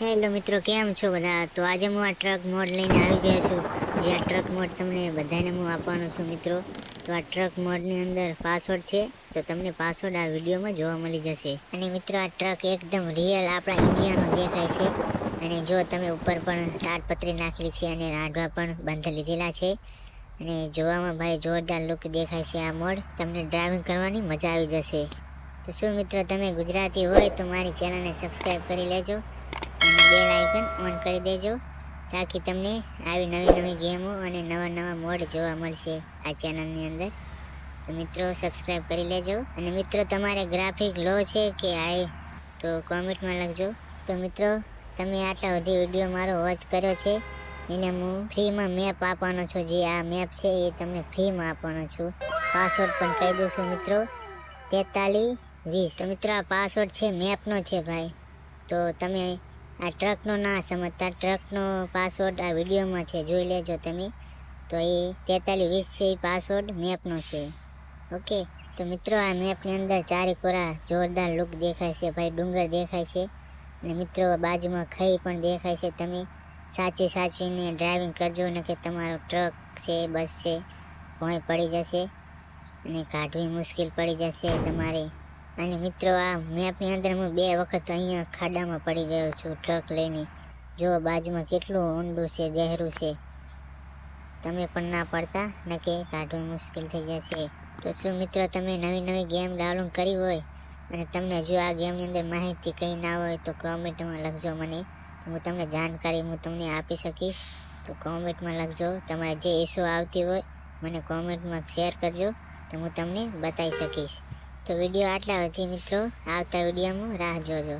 Hello મિત્રો, કેમ છો બધા? તો આજે હું આ ટ્રક મોડ લઈને આવી ગયો છું. જે આ ટ્રક મોડ તમને બધાને હું આપવાનો છું મિત્રો. તો આ ટ્રક મોડની અંદર પાસવર્ડ છે. તો તમને પાસવર્ડ આ વિડીયોમાં જોવા મળી જશે. અને મિત્રો, આ ટ્રક એકદમ રિયલ આપણા ઇન્ડિયાનો દેખાય છે. અને જો તમે ઉપર પણ તાડપત્રી નાખેલી છે અને રાડવા પણ બંધ લીધેલા છે. અને જોવામાં ભાઈ જોરદાર લુક દેખાય છે આ મોડ તમને ડ્રાઇવિંગ કરવાની મજા આવી જશે. તો શું મિત્રો, તમે ગુજરાતી હોય તો મારી ચેનલને સબસ્ક્રાઈબ કરી લેજો. અને બેલ આઇકન ઓન કરી દેજો, તાકી તમને આવી નવી નવી ગેમો અને નવા નવા મોડ જોવા મળશે આ ચેનલની અંદર. તો મિત્રો સબસ્ક્રાઈબ કરી લેજો. અને મિત્રો, તમારે ગ્રાફિક લો છે કે હાઈ, તો કોમેન્ટમાં લખજો. તો મિત્રો, તમે આટલા બધી વીડિયો મારો વોચ કર્યો છે, એને હું ફ્રીમાં મેપ આપવાનો છું. જે આ મેપ છે, એ તમને ફ્રીમાં આપવાનો છું. પાસવર્ડ પણ કહી દઉં છું મિત્રો, તેતાલીસ વીસ. મિત્રો, આ પાસવર્ડ છે, મેપનો છે ભાઈ. તો તમે આ ટ્રકનો ના સમજતા ટ્રકનો પાસવર્ડ આ વિડીયોમાં છે, જોઈ લેજો તમે. તો એ તેતાલીસ વીસ છે એ પાસવર્ડ મેપનો છે. ઓકે? તો મિત્રો આ મેપની અંદર ચારે કોરા જોરદાર લુક દેખાય છે, ભાઈ ડુંગર દેખાય છે. અને મિત્રો બાજુમાં ખઈ પણ દેખાય છે, તમે સાચવી સાચવીને ડ્રાઇવિંગ કરજો, ને કે તમારો ટ્રક છે બસ છે, ભોંય પડી જશે અને કાઢવી મુશ્કેલ પડી જશે તમારે. અને મિત્રો, આ મેપની અંદર હું બે વખત અહીંયા ખાડામાં પડી ગયો છું ટ્રક લઈને. જો બાજુમાં કેટલું ઊંડું છે, ગહેરું છે, તમે પણ ના પડતા નકે કાઢવું મુશ્કેલ થઈ જશે. તો શું મિત્રો, તમે નવી નવી ગેમ ડાઉનલોડ કરી હોય અને તમને જો આ ગેમની અંદર માહિતી કંઈ ના હોય તો કોમેન્ટમાં લખજો મને. તો હું તમને જાણકારી હું તમને આપી શકીશ. તો કોમેન્ટમાં લખજો, તમારે જે ઇસ્યુ આવતી હોય મને કોમેન્ટમાં શેર કરજો તો હું તમને બતાવી શકીશ. તો વીડિયો આટલા હતી મિત્રો. આવતા વિડીયોમાં રાહ જોજો.